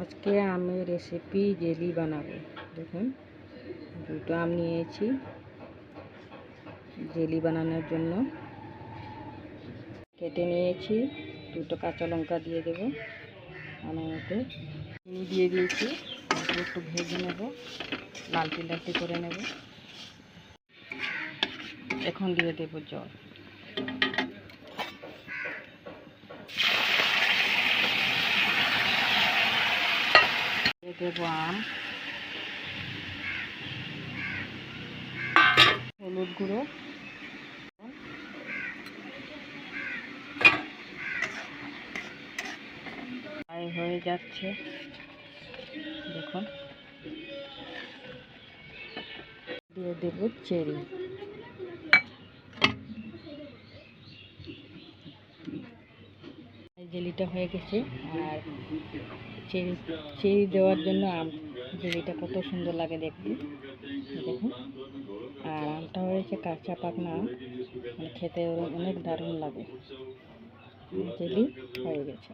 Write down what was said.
আজকে আমি recipe jelly বানাবো। দেখুন, দুটো আম নিয়েছি জেলি বানানোর জন্য। কেটে নিয়েছি, দুটো কাঁচা লঙ্কা দিয়ে দেবো বানানোতে চিনি দিয়ে দিয়েছি একটু ভেজে নেব, লালটি লালটি করে নেব। এখন দিয়ে দেবো জল। দেবো আম হলুদ গুঁড়ো। হয়ে যাচ্ছে। দেখুন। দিয়ে দেবো চেরি। জেলিটা হয়ে গেছে। আর চেরি চেরি দেওয়ার জন্য আম, জেলিটা কত সুন্দর লাগে দেখতে। দেখুন। আর আমটা হয়েছে কাঁচা পাকনা আম। মানে খেতে অনেক দারুণ লাগে। জেলি হয়ে গেছে।